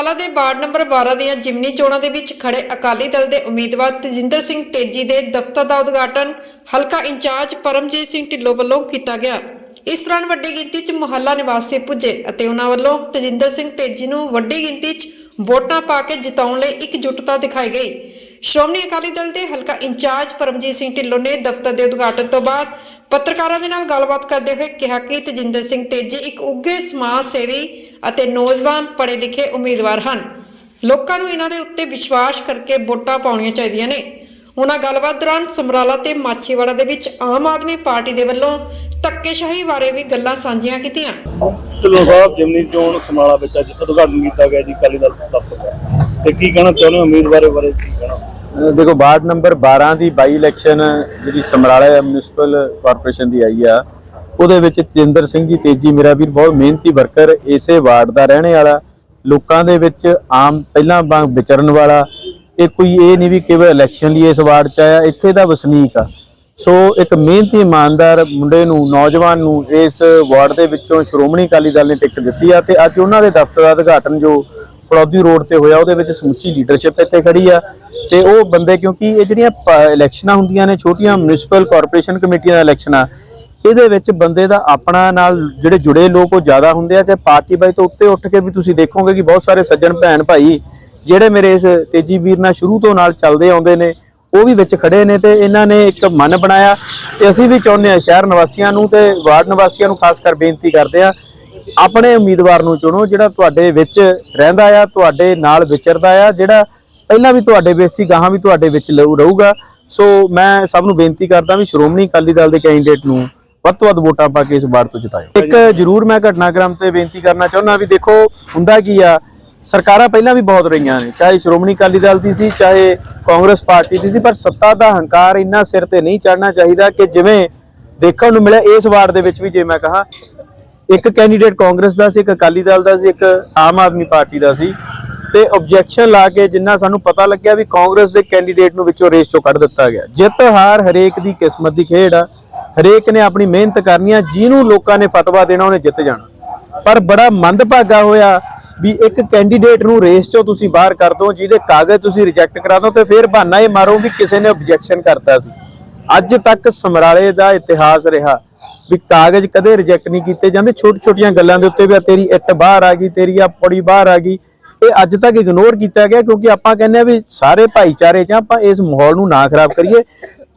ਸਮਰਾਲਾ ਦੇ ward number 12 ਦੀਆਂ ਜਿਮਨੀ ਚੋਣਾਂ ਦੇ ਵਿੱਚ ਖੜੇ ਅਕਾਲੀ ਦਲ ਦੇ ਉਮੀਦਵਾਰ ਤਜਿੰਦਰ ਸਿੰਘ ਤੇਜੀ ਦੇ ਦਫ਼ਤਰ ਦਾ ਉਦਘਾਟਨ ਹਲਕਾ ਇੰਚਾਰਜ ਪਰਮਜੀਤ ਸਿੰਘ ਢਿੱਲੋਂ ਵੱਲੋਂ ਕੀਤਾ ਗਿਆ। ਇਸ ਦੌਰਾਨ ਵੱਡੀ ਗਿਣਤੀ 'ਚ ਮੁਹੱਲਾ ਨਿਵਾਸੀ ਪੁੱਜੇ ਅਤੇ ਉਹਨਾਂ ਵੱਲੋਂ ਤਜਿੰਦਰ ਸਿੰਘ ਤੇਜੀ ਨੂੰ ਵੱਡੀ ਗਿਣਤੀ 'ਚ ਵੋਟਾਂ ਪਾ ਕੇ ਜਿਤਾਉਣ ਲਈ ਇਕਜੁੱਟਤਾ ਦਿਖਾਈ ਗਈ। ਸ਼੍ਰੋਮਣੀ ਅਕਾਲੀ ਦਲ ਦੇ ਹਲਕਾ ਇੰਚਾਰਜ ਪਰਮਜੀਤ ਸਿੰਘ ਢਿੱਲੋਂ ਨੇ ਦਫ਼ਤਰ ਦੇ ਉਦਘਾਟਨ ਤੋਂ ਬਾਅਦ ਪੱਤਰਕਾਰਾਂ ਦੇ ਨਾਲ ਗੱਲਬਾਤ ਕਰਦੇ ਹੋਏ ਕਿਹਾ ਕਿ ਤਜਿੰਦਰ ਸਿੰਘ ਤੇਜੀ ਇੱਕ ਉੱਘੇ ਸਮਾਜ ਸੇਵੀ ਅਤੇ ਨੌਜਵਾਨ ਪੜ੍ਹੇ ਲਿਖੇ ਉਮੀਦਵਾਰ ਹਨ। ਲੋਕਾਂ ਨੂੰ ਇਹਨਾਂ ਦੇ ਉੱਤੇ ਵਿਸ਼ਵਾਸ ਕਰਕੇ ਵੋਟਾਂ ਪਾਉਣੀਆਂ ਚਾਹੀਦੀਆਂ ਨੇ। ਉਹਨਾਂ ਗੱਲਬਾਤ ਦੌਰਾਨ ਸਮਰਾਲਾ ਤੇ ਮਾਛੀਵਾੜਾ ਦੇ ਵਿੱਚ ਆਮ ਆਦਮੀ ਪਾਰਟੀ ਦੇ ਵੱਲੋਂ ਧੱਕੇਸ਼ਾਹੀ ਬਾਰੇ ਵੀ ਗੱਲਾਂ ਸਾਂਝੀਆਂ ਕੀਤੀਆਂ। ਢਿੱਲੋਂ ਸਾਹਿਬ ਜਿਮਨੀ ਚੋਣ ਸਮਾਲਾ ਵਿੱਚ ਅੱਜ ਉਦਘਾਟਨ ਕੀਤਾ ਗਿਆ ਜੀ ਅਕਾਲੀ ਦਲ ਦਫ਼ਤਰ ਦਾ ਤੇ ਕੀ ਕਹਿਣਾ ਚਾਹੁੰਦੇ ਹੋ ਉਮੀਦਵਾਰ ਬਾਰੇ ਕੀ ਕਹਿਣਾ? ਦੇਖੋ ਵਾਰਡ ਨੰਬਰ 12 ਦੀ ਬਾਈ ਇਲੈਕਸ਼ਨ ਜਿਹੜੀ ਸਮਰਾਲਾ ਮਿਊਨਿਸਪਲ ਕਾਰਪੋਰੇਸ਼ਨ ਦੀ ਆਈ ਆ ਉਹਦੇ ਵਿੱਚ ਤੇਜਿੰਦਰ ਸਿੰਘ ਜੀ ਤੇਜੀ ਮੇਰਾ ਵੀਰ ਬਹੁਤ ਮਿਹਨਤੀ ਵਰਕਰ, ਇਸੇ ਵਾਰਡ ਦਾ ਰਹਿਣੇ ਵਾਲਾ, ਲੋਕਾਂ ਦੇ ਵਿੱਚ ਆਮ ਪਹਿਲਾਂ ਵਾਂਗ ਵਿਚਰਨ ਵਾਲਾ, ਇਹ ਕੋਈ ਇਹ ਨਹੀਂ ਵੀ ਕੇਵਲ ਇਲੈਕਸ਼ਨ ਲਈ ਇਸ ਵਾਰਡ 'ਚ ਆਇਆ, ਇੱਥੇ ਦਾ ਵਸਨੀਕ ਆ। ਸੋ ਇੱਕ ਮਿਹਨਤੀ, ਇਮਾਨਦਾਰ ਮੁੰਡੇ ਨੂੰ, ਨੌਜਵਾਨ ਨੂੰ ਇਸ ਵਾਰਡ ਦੇ ਵਿੱਚੋਂ ਸ਼੍ਰੋਮਣੀ ਅਕਾਲੀ ਦਲ ਨੇ ਟਿਕਟ ਦਿੱਤੀ ਆ ਤੇ ਅੱਜ ਉਹਨਾਂ ਦੇ ਦਫ਼ਤਰ ਦਾ ਉਦਘਾਟਨ ਜੋ ਫਲੌਦੀ ਰੋਡ ਤੇ ਹੋਇਆ, ਉਹਦੇ ਵਿੱਚ ਸਮੁੱਚੀ ਲੀਡਰਸ਼ਿਪ ਇੱਥੇ ਖੜੀ ਆ। ਤੇ ਉਹ ਬੰਦੇ ਕਿਉਂਕਿ ਇਹ ਜਿਹੜੀਆਂ ਪ- ਇਲੈਕਸ਼ਨਾਂ ਹੁੰਦੀਆਂ ਨੇ, ਛੋਟੀਆਂ ਮਿਊਨਿਸਪਲ ਕਾਰਪੋਰੇਸ਼ਨ ਕਮੇਟੀਆਂ ਦਾ ਇਲੈਕਸ਼ਨਾਂ ਇਹਦੇ ਵਿੱਚ ਬੰਦੇ ਦਾ ਆਪਣਾ ਨਾਲ ਜਿਹੜੇ ਜੁੜੇ ਲੋਕ ਉਹ ਜ਼ਿਆਦਾ ਹੁੰਦੇ ਆ, ਤੇ ਪਾਰਟੀ ਬਾਈ ਤੋਂ ਉੱਤੇ ਉੱਠ ਕੇ ਵੀ ਤੁਸੀਂ ਦੇਖੋਗੇ ਕਿ ਬਹੁਤ ਸਾਰੇ ਸੱਜਣ ਭੈਣ ਭਾਈ ਜਿਹੜੇ ਮੇਰੇ ਇਸ ਤੇਜੀ ਵੀਰ ਨਾਲ ਸ਼ੁਰੂ ਤੋਂ ਨਾਲ ਚੱਲਦੇ ਆਉਂਦੇ ਨੇ, ਉਹ ਵੀ ਵਿੱਚ ਖੜੇ ਨੇ ਤੇ ਇਹਨਾਂ ਨੇ ਇੱਕ ਮਨ ਬਣਾਇਆ ਤੇ ਅਸੀਂ ਵੀ ਚਾਹੁੰਦੇ ਆ ਸ਼ਹਿਰ ਨਿਵਾਸੀਆਂ ਨੂੰ ਤੇ ਵਾਰਡ ਨਿਵਾਸੀਆਂ ਨੂੰ ਖਾਸ ਕਰ ਬੇਨਤੀ ਕਰਦੇ ਆ ਆਪਣੇ ਉਮੀਦਵਾਰ ਨੂੰ ਚੁਣੋ ਜਿਹੜਾ ਤੁਹਾਡੇ ਵਿੱਚ ਰਹਿੰਦਾ ਆ, ਤੁਹਾਡੇ ਨਾਲ ਵਿਚਰਦਾ ਆ, ਜਿਹੜਾ ਪਹਿਲਾਂ ਵੀ ਤੁਹਾਡੇ ਵਿੱਚ ਸੀ, ਗਾਹਾਂ ਵੀ ਤੁਹਾਡੇ ਵਿੱਚ ਲਊ ਰਹੂਗਾ। ਸੋ ਮੈਂ ਸਭ ਨੂੰ ਬੇਨਤੀ ਕਰਦਾ ਵੀ ਸ਼੍ਰੋਮਣੀ ਅਕਾਲੀ ਦਲ ਦੇ ਕੈਂਡੀਡੇਟ ਨੂੰ ਵੱਧ ਤੋਂ ਵੱਧ ਵੋਟਾਂ ਪਾ ਕੇ ਇਸ ਵਾਰ ਤੋਂ ਜਿਤਾਇਓ। ਇੱਕ ਜ਼ਰੂਰ ਮੈਂ ਘਟਨਾਕ੍ਰਮ ਤੇ ਬੇਨਤੀ ਕਰਨਾ ਚਾਹੁੰਦਾ ਵੀ ਦੇਖੋ, ਹੁੰਦਾ ਕੀ ਆ, ਸਰਕਾਰਾਂ ਪਹਿਲਾਂ ਵੀ ਬਹੁਤ ਰਹੀਆਂ ਨੇ, ਚਾਹੇ ਸ਼੍ਰੋਮਣੀ ਅਕਾਲੀ ਦਲ ਦੀ ਸੀ, ਚਾਹੇ ਕਾਂਗਰਸ ਪਾਰਟੀ ਦੀ ਸੀ, ਪਰ ਸੱਤਾ ਦਾ ਹੰਕਾਰ ਇੰਨਾ ਸਿਰ ਤੇ ਨਹੀਂ ਚੜਨਾ ਚਾਹੀਦਾ ਕਿ ਜਿਵੇਂ ਦੇਖਣ ਨੂੰ ਮਿਲਿਆ ਇਸ ਵਾਰਡ ਦੇ ਵਿੱਚ ਵੀ ਜੇ ਮੈਂ ਕਹਾ, ਇੱਕ ਕੈਂਡੀਡੇਟ ਕਾਂਗਰਸ ਦਾ ਸੀ, ਇੱਕ ਅਕਾਲੀ ਦਲ ਦਾ ਸੀ, ਇੱਕ ਆਮ ਆਦਮੀ ਪਾਰਟੀ ਦਾ ਸੀ, ਤੇ ਆਬਜੈਕਸ਼ਨ ਲਾ ਕੇ ਜਿੰਨਾ ਸਾਨੂੰ ਪਤਾ ਲੱਗਿਆ ਵੀ ਕਾਂਗਰਸ ਦੇ ਕੈਂਡੀਡੇਟ ਨੂੰ ਵਿੱਚੋਂ ਰੇਸ ਚੋਂ ਕੱਢ ਦਿੱਤਾ ਗਿਆ। ਜਿੱਤ ਹਾਰ ਹਰੇਕ ਦੀ ਕਿਸਮਤ ਦੀ ਖੇਡ ਆ। ਹਰੇਕ ਨੇ ਆਪਣੀ ਮਿਹਨਤ ਕਰਨੀ ਆ, ਜਿਹਨੂੰ ਲੋਕਾਂ ਨੇ ਫਤਵਾ ਦੇਣਾ, ਉਹਨੇ ਜਿੱਤ ਜਾਣਾ। ਪਰ ਬੜਾ ਮੰਦਭਾਗਾ ਹੋਇਆ ਵੀ ਇੱਕ ਕੈਂਡੀਡੇਟ ਨੂੰ ਰੇਸ ਚੋਂ ਤੁਸੀਂ ਬਾਹਰ ਕਰ ਦੋ, ਜਿਹਦੇ ਕਾਗਜ਼ ਤੁਸੀਂ ਰਿਜੈਕਟ ਕਰਾ ਦੋ, ਤੇ ਫਿਰ ਬਹਾਨਾ ਇਹ ਮਾਰੋ ਵੀ ਕਿਸੇ ਨੇ ਆਬਜੈਕਸ਼ਨ ਕਰਤਾ ਸੀ। ਅੱਜ ਤੱਕ ਸਮਰਾਲੇ ਦਾ ਇਤਿਹਾਸ ਰਿਹਾ ਵੀ ਕਾਗਜ਼ ਕਦੇ ਰਿਜੈਕਟ ਨਹੀਂ ਕੀਤੇ ਜਾਂਦੇ। ਛੋਟੀ ਛੋਟੀਆਂ ਗੱਲਾਂ ਦੇ ਉੱਤੇ ਵੀ ਆਹ ਤੇਰੀ ਇੱਟ ਬਾਹਰ ਆ ਗਈ, ਤੇਰੀ ਆ ਪੌੜੀ ਬਾਹਰ ਆ ਗਈ। ਇਹ ਅੱਜ ਤੱਕ ਇਗਨੋਰ ਕੀਤਾ ਗਿਆ, ਕਿਉਂਕਿ ਆਪਾਂ ਕਹਿੰਦੇ ਆ ਵੀ ਸਾਰੇ ਭਾਈਚਾਰੇ 'ਚ ਆਪਾਂ ਇਸ ਮਾਹੌਲ ਨੂੰ ਨਾ ਖਰਾਬ ਕਰੀਏ।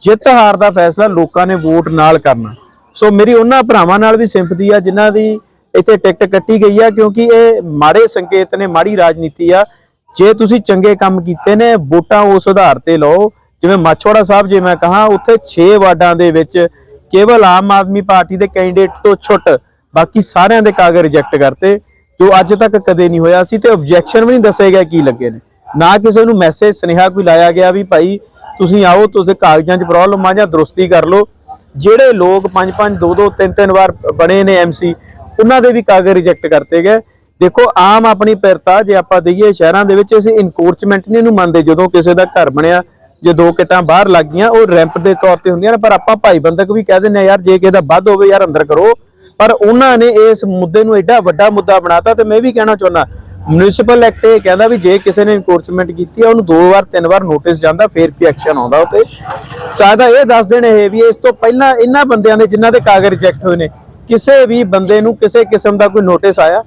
ਜਿੱਤ ਹਾਰ ਦਾ ਫੈਸਲਾ ਲੋਕਾਂ ਨੇ ਵੋਟ ਨਾਲ ਕਰਨਾ। ਸੋ ਮੇਰੀ ਉਹਨਾਂ ਭਰਾਵਾਂ ਨਾਲ ਵੀ ਸਿੰਪਥੀ ਆ, ਜਿਨ੍ਹਾਂ ਦੀ ਇੱਥੇ ਟਿਕਟ ਕੱਟੀ ਗਈ ਆ, ਕਿਉਂਕਿ ਇਹ ਮਾੜੇ ਸੰਕੇਤ ਨੇ, ਮਾੜੀ ਰਾਜਨੀਤੀ ਆ। ਜੇ ਤੁਸੀਂ ਚੰਗੇ ਕੰਮ ਕੀਤੇ ਨੇ, ਵੋਟਾਂ ਉਸ ਆਧਾਰ ਤੇ ਲਓ। ਜਿਵੇਂ ਮਾਛੋੜਾ ਸਾਹਿਬ, ਜੇ ਮੈਂ ਕਹਾ, ਉੱਥੇ 6 ਵਾਰਡਾਂ ਦੇ ਵਿੱਚ ਕੇਵਲ ਆਮ ਆਦਮੀ ਪਾਰਟੀ ਦੇ ਕੈਂਡੀਡੇਟ ਤੋਂ ਛੁੱਟ, ਬਾਕੀ ਸਾਰਿਆਂ ਦੇ ਕਾਗਜ਼ ਰਿਜੈਕਟ ਕਰਤੇ, ਜੋ ਅੱਜ ਤੱਕ ਕਦੇ ਨਹੀਂ ਹੋਇਆ। ਸੀ ਤੇ ਆਬਜੈਕਸ਼ਨ ਵੀ ਨਹੀਂ ਦੱਸੇ ਗਏ ਕੀ ਲੱਗੇ ਨੇ। ਨਾ ਕਿਸੇ ਨੂੰ ਮੈਸੇਜ ਸੁਨੇਹਾ ਕੋਈ ਲਾਇਆ ਗਿਆ ਵੀ ਭਾਈ ਤੁਸੀਂ ਆਓ, ਤੁਸੀਂ ਕਾਗਜ਼ਾਂ 'ਚ ਪ੍ਰੋਬਲਮ ਆ ਜਾਂ ਦਰੁਸਤੀ ਕਰ ਲਓ। ਜਿਹੜੇ ਲੋਕ ਪੰਜ ਪੰਜ, ਦੋ ਦੋ, ਤਿੰਨ ਤਿੰਨ ਵਾਰ ਬਣੇ ਨੇ ਐਮਸੀ ਉਹਨਾਂ ਦੇ ਵੀ ਕਾਗਜ਼ ਰਿਜੈਕਟ ਕਰਤੇ ਗਏ। ਦੇਖੋ, ਆਮ ਆਪਣੀ ਪਿਰਤਾ ਜੇ ਆਪਾਂ ਦਈਏ ਸ਼ਹਿਰਾਂ ਦੇ ਵਿੱਚ, ਅਸੀਂ ਇਨਕੋਰਚਮੈਂਟ ਨਹੀਂ ਇਹਨੂੰ ਮੰਨਦੇ। ਜਦੋਂ ਕਿਸੇ ਦਾ ਘਰ ਬਣਿਆ, ਜੇ ਦੋ ਕਿਟਾਂ ਬਾਹਰ ਲੱਗ ਗਈਆਂ, ਉਹ ਰੈਂਪ ਦੇ ਤੌਰ ਤੇ ਹੁੰਦੀਆਂ ਨੇ, ਪਰ ਆਪਾਂ ਭਾਈ ਬੰਦਕ ਵੀ ਕਹਿ ਦਿੰਦੇ ਆ ਯਾਰ, ਜੇ ਕਿਸੇ ਦਾ ਵੱਧ ਹੋਵੇ, ਯਾਰ, ਅੰਦਰ ਕਰੋ। ਪਰ ਉਹਨਾਂ ਨੇ ਇਸ ਮੁੱਦੇ ਨੂੰ ਐਡਾ ਵੱਡਾ ਮੁੱਦਾ ਬਣਾਤਾ ਤੇ ਮੈਂ ਵੀ ਕਹਿਣਾ ਚਾਹੁੰਦਾ ਮਿਊਨਿਸਪਲ ਐਕਟ ਇਹ ਕਹਿੰਦਾ ਵੀ ਜੇ ਕਿਸੇ ਨੇ ਇਨਕੋਰਚਮੈਂਟ ਕੀਤੀ ਆ, ਉਹਨੂੰ ਦੋ ਵਾਰ, ਤਿੰਨ ਵਾਰ ਨੋਟਿਸ ਜਾਂਦਾ, ਫੇਰ ਵੀ ਐਕਸ਼ਨ ਆਉਂਦਾ ਉਹ ਤੇ ਚਾਹਦਾ ਇਹ ਦੱਸ ਦੇਣ ਇਹ ਵੀ ਇਸ ਤੋਂ ਪਹਿਲਾਂ ਇਹਨਾਂ ਬੰਦਿਆਂ ਦੇ ਜਿਨ੍ਹਾਂ ਦੇ ਕਾਗਜ਼ ਰਿਜੈਕਟ ਹੋਏ ਨੇ, ਕਿਸੇ ਵੀ ਬੰਦੇ ਨੂੰ ਕਿਸੇ ਕਿਸਮ ਦਾ ਕੋਈ ਨੋਟਿਸ ਆਇਆ?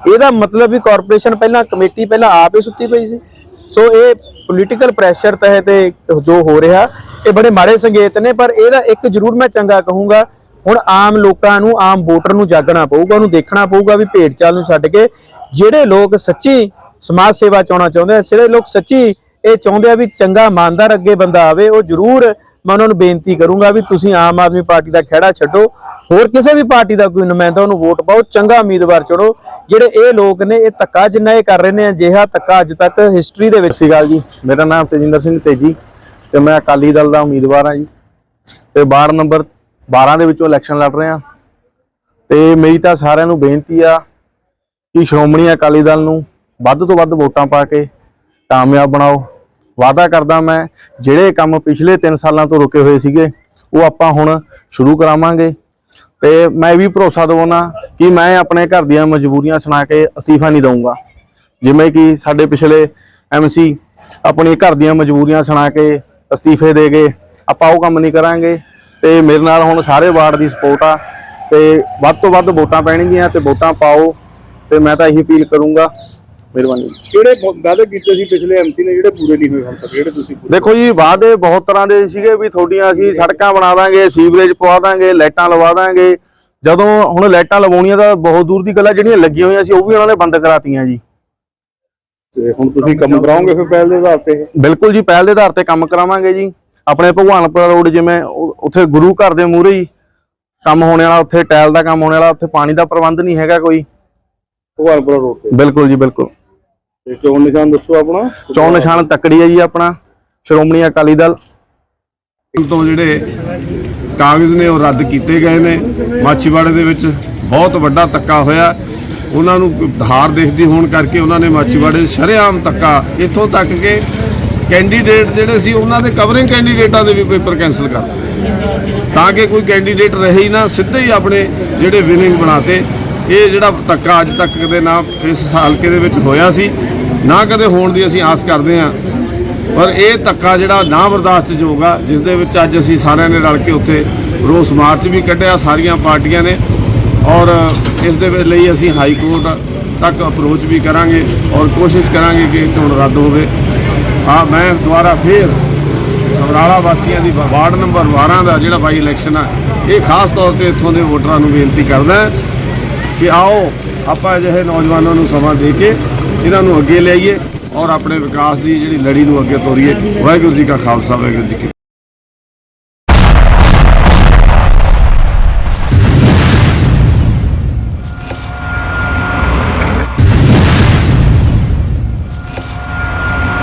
ਇਹਦਾ ਮਤਲਬ ਵੀ ਕਾਰਪੋਰੇਸ਼ਨ ਪਹਿਲਾਂ ਕਮੇਟੀ ਪਹਿਲਾਂ ਆਪ ਹੀ ਸੁੱਤੀ ਪਈ ਸੀ। ਸੋ ਇਹ ਪੋਲੀਟੀਕਲ ਪ੍ਰੈਸ਼ਰ ਤਹਿਤ ਇਹ ਜੋ ਹੋ ਰਿਹਾ, ਇਹ ਬੜੇ ਮਾੜੇ ਸੰਕੇਤ ਨੇ, ਪਰ ਇਹਦਾ ਇੱਕ ਜ਼ਰੂਰ ਮੈਂ ਚੰਗਾ ਕਹੂੰਗਾ ਹੁਣ ਆਮ ਲੋਕਾਂ ਨੂੰ, ਆਮ ਵੋਟਰ ਨੂੰ ਜਾਗਣਾ ਪਊਗਾ, ਉਹਨੂੰ ਦੇਖਣਾ ਪਊਗਾ ਵੀ ਭੇਡ ਚਾਲ ਨੂੰ ਛੱਡ ਕੇ ਜਿਹੜੇ ਲੋਕ ਸੱਚੀ ਸਮਾਜ ਸੇਵਾ ਚਾਉਣਾ ਚਾਹੁੰਦੇ ਆ, ਜਿਹੜੇ ਲੋਕ ਸੱਚੀ ਇਹ ਚਾਹੁੰਦੇ ਆ ਵੀ ਚੰਗਾ ਇਮਾਨਦਾਰ ਅੱਗੇ ਬੰਦਾ ਆਵੇ, ਉਹ ਜ਼ਰੂਰ ਮੈਂ ਉਹਨਾਂ ਨੂੰ ਬੇਨਤੀ ਕਰੂੰਗਾ ਵੀ ਤੁਸੀਂ ਆਮ ਆਦਮੀ ਪਾਰਟੀ ਦਾ ਖਹਿੜਾ ਛੱਡੋ। ਹੋਰ ਕਿਸੇ ਵੀ ਪਾਰਟੀ ਦਾ ਕੋਈ ਨੁਮਾਇੰਦਾ, ਉਹਨੂੰ ਵੋਟ ਪਾਓ, ਚੰਗਾ ਉਮੀਦਵਾਰ ਚੁਣੋ। ਜਿਹੜੇ ਇਹ ਲੋਕ ਨੇ, ਇਹ ਧੱਕਾ ਜਿੰਨਾ ਇਹ ਕਰ ਰਹੇ ਨੇ, ਅਜਿਹਾ ਧੱਕਾ ਅੱਜ ਤੱਕ ਹਿਸਟਰੀ ਦੇ ਵਿੱਚ ਸਤਿ ਸ਼੍ਰੀ ਜੀ। ਮੇਰਾ ਨਾਮ ਤੇਜਿੰਦਰ ਸਿੰਘ ਤੇਜੀ ਤੇ ਮੈਂ ਅਕਾਲੀ ਦਲ ਦਾ ਉਮੀਦਵਾਰ ਹਾਂ ਜੀ। ਤੇ ਵਾਰਡ ਨੰਬਰ 12 ਦੇ ਵਿੱਚੋਂ ਇਲੈਕਸ਼ਨ ਲੜ ਰਹੇ ਹਾਂ। ਤੇ ਮੇਰੀ ਤਾਂ ਸਾਰਿਆਂ ਨੂੰ ਬੇਨਤੀ ਆ ਕਿ ਸ਼੍ਰੋਮਣੀ ਅਕਾਲੀ ਦਲ ਨੂੰ ਵੱਧ ਤੋਂ ਵੱਧ ਵੋਟਾਂ ਪਾ ਕੇ ਕਾਮਯਾਬ ਬਣਾਓ। ਵਾਅਦਾ ਕਰਦਾ ਮੈਂ, ਜਿਹੜੇ ਕੰਮ ਪਿਛਲੇ 3 ਸਾਲਾਂ ਤੋਂ ਰੁਕੇ ਹੋਏ ਸੀਗੇ, ਉਹ ਆਪਾਂ ਹੁਣ ਸ਼ੁਰੂ ਕਰਾਵਾਂਗੇ। ਤੇ ਮੈਂ ਵੀ ਭਰੋਸਾ ਦਵਾਉਣਾ ਕਿ ਮੈਂ ਆਪਣੇ ਘਰ ਦੀਆਂ ਮਜਬੂਰੀਆਂ ਸੁਣਾ ਕੇ ਅਸਤੀਫਾ ਨਹੀਂ ਦਊਂਗਾ। ਜਿਵੇਂ ਕਿ ਸਾਡੇ ਪਿਛਲੇ ਐਮਸੀ ਆਪਣੀ ਘਰ ਦੀਆਂ ਮਜਬੂਰੀਆਂ ਸੁਣਾ ਕੇ ਅਸਤੀਫੇ ਦੇ ਗਏ ਆਪਾਂ ਉਹ ਕੰਮ ਨਹੀਂ ਕਰਾਂਗੇ। ਤੇ ਮੇਰੇ ਨਾਲ ਹੁਣ ਸਾਰੇ ਵਾਰਡ ਦੀ ਸਪੋਰਟ ਆ। ਤੇ ਵੱਧ ਤੋਂ ਵੱਧ ਵੋਟਾਂ ਪੈਣਗੀਆਂ ਤੇ ਵੋਟਾਂ ਪਾਓ ਤੇ ਮੈਂ ਤਾਂ ਇਹੀ ਅਪੀਲ ਕਰੂੰਗਾ। ਮਿਹਰਬਾਨੀ ਕਿਹੜੇ ਬ- ਵਾਅਦੇ ਕੀਤੇ ਸੀ ਪਿਛਲੇ ਐਮਸੀ ਨੇ ਜਿਹੜੇ ਪੂਰੇ ਨਹੀਂ ਹੋਏ ਹੁਣ ਤੱਕ? ਜਿਹੜੇ ਤੁਸੀਂ ਦੇਖੋ ਜੀ ਵਾਅਦੇ ਬਹੁਤ ਤਰ੍ਹਾਂ ਦੇ ਸੀਗੇ ਵੀ ਤੁਹਾਡੀਆਂ ਅਸੀਂ ਸੜਕਾਂ ਬਣਾ ਦਾਂਗੇ ਸੀਵਰੇਜ ਪਵਾ ਦਾਂਗੇ ਲਾਈਟਾਂ ਲਵਾ ਦਾਂਗੇ। ਜਦੋਂ ਹੁਣ ਲਾਈਟਾਂ ਲਵਾਉਣੀਆਂ ਤਾਂ ਬਹੁਤ ਦੂਰ ਦੀ ਗੱਲ ਆ ਜਿਹੜੀਆਂ ਲੱਗੀਆਂ ਹੋਈਆਂ ਸੀ ਉਹ ਵੀ ਉਹਨਾਂ ਨੇ ਬੰਦ ਕਰਾਤੀਆਂ ਜੀ। ਤੇ ਹੁਣ ਤੁਸੀਂ ਕੰਮ ਕਰਾਓਗੇ ਫਿਰ ਪਹਿਲ ਦੇ ਆਧਾਰ ਤੇ? ਬਿਲਕੁਲ ਜੀ ਪਹਿਲ ਦੇ ਆਧਾਰ ਤੇ ਕੰਮ ਕਰਾਵਾਂਗੇ ਜੀ। ਆਪਣੇ ਭਗਵਾਨਪੁਰਾ ਰੋਡ ਜਿਵੇਂ ਉੱਥੇ ਗੁਰੂ ਘਰ ਦੇ ਮੂਹਰੇ ਹੀ ਕੰਮ ਹੋਣੇ ਵਾਲਾ ਉੱਥੇ ਟਾਇਲ ਦਾ ਕੰਮ ਹੋਣੇ ਵਾਲਾ ਉੱਥੇ ਪਾਣੀ ਦਾ ਪ੍ਰਬੰਧ ਨਹੀਂ ਹੈਗਾ ਕੋਈ। ਭਗਵਾਨਪੁਰਾ ਰੋਡ ਤੇ? ਬਿਲਕੁਲ ਜੀ ਬਿਲਕੁਲ। ਤੇ ਚੋਣ ਨਿਸ਼ਾਨ ਦੱਸੋ ਆਪਣਾ? ਚੌਣ ਨਿਸ਼ਾਨ ਤੱਕੜੀ ਹੈ ਜੀ ਆਪਣਾ ਸ਼੍ਰੋਮਣੀ ਅਕਾਲੀ ਦਲ। ਤੋਂ ਜਿਹੜੇ ਕਾਗਜ਼ ਨੇ ਉਹ ਰੱਦ ਕੀਤੇ ਗਏ ਨੇ। ਮਾਛੀਵਾੜੇ ਦੇ ਵਿੱਚ ਬਹੁਤ ਵੱਡਾ ਤੱਕਾ ਹੋਇਆ। ਉਹਨਾਂ ਨੂੰ ਧਾਰ ਦੇਖਦੀ ਹੋਣ ਕਰਕੇ ਉਹਨਾਂ ਨੇ ਮਾਛੀਵਾੜੇ ਸ਼ਰੇਆਮ ਤੱਕਾ ਇੱਥੋਂ ਤੱਕ ਕਿ ਕੈਂਡੀਡੇਟ ਜਿਹੜੇ ਸੀ, ਉਹਨਾਂ ਦੇ ਕਵਰਿੰਗ ਕੈਂਡੀਡੇਟਾਂ ਦੇ ਵੀ ਪੇਪਰ ਕੈਨਸਲ ਕਰ ਤਾਂ ਕਿ ਕੋਈ ਕੈਂਡੀਡੇਟ ਰਹੇ ਹੀ ਨਾ, ਸਿੱਧੇ ਹੀ ਆਪਣੇ ਜਿਹੜੇ ਵਿਨਿੰਗ ਬਣਾਤੇ। ਇਹ ਜਿਹੜਾ ਧੱਕਾ ਅੱਜ ਤੱਕ ਕਦੇ ਨਾ ਇਸ ਹਲਕੇ ਦੇ ਵਿੱਚ ਹੋਇਆ ਸੀ, ਨਾ ਕਦੇ ਹੋਣ ਦੀ ਅਸੀਂ ਆਸ ਕਰਦੇ ਹਾਂ। ਪਰ ਇਹ ਧੱਕਾ ਜਿਹੜਾ ਨਾ ਬਰਦਾਸ਼ਤ ਜੋਗਾ ਜਿਸ ਦੇ ਵਿੱਚ ਅੱਜ ਅਸੀਂ ਸਾਰਿਆਂ ਨੇ ਰਲ ਕੇ ਉੱਥੇ ਰੋਸ ਮਾਰਚ ਵੀ ਕੱਢਿਆ, ਸਾਰੀਆਂ ਪਾਰਟੀਆਂ ਨੇ। ਔਰ ਇਸ ਦੇ ਲਈ ਅਸੀਂ ਹਾਈ ਕੋਰਟ ਤੱਕ ਅਪਰੋਚ ਵੀ ਕਰਾਂਗੇ ਔਰ ਕੋਸ਼ਿਸ਼ ਕਰਾਂਗੇ ਕਿ ਚੋਣ ਰੱਦ ਹੋਵੇ। ਹਾਂ, ਮੈਂ ਦੁਬਾਰਾ ਫੇਰ ਸਮਰਾਲਾ ਵਾਸੀਆਂ ਦੀ ਵਾਰਡ ਨੰਬਰ 12 ਦਾ ਜਿਹੜਾ ਬਾਈ ਇਲੈਕਸ਼ਨ ਆ, ਇਹ ਖਾਸ ਤੌਰ ਤੇ ਇੱਥੋਂ ਦੇ ਵੋਟਰਾਂ ਨੂੰ ਬੇਨਤੀ ਕਰਦਾ ਕਿ ਆਓ, ਆਪਾਂ ਅਜਿਹੇ ਨੌਜਵਾਨਾਂ ਨੂੰ ਸਮਾਂ ਦੇ ਕੇ ਇਹਨਾਂ ਨੂੰ ਅੱਗੇ ਲਿਆਈਏ ਔਰ ਆਪਣੇ ਵਿਕਾਸ ਦੀ ਜਿਹੜੀ ਲੜੀ ਨੂੰ ਅੱਗੇ ਤੋਰੀਏ। ਵਾਹਿਗੁਰੂ ਜੀ ਕਾ ਖਾਲਸਾ, ਵਾਹਿਗੁਰੂ ਜੀ ਕੀ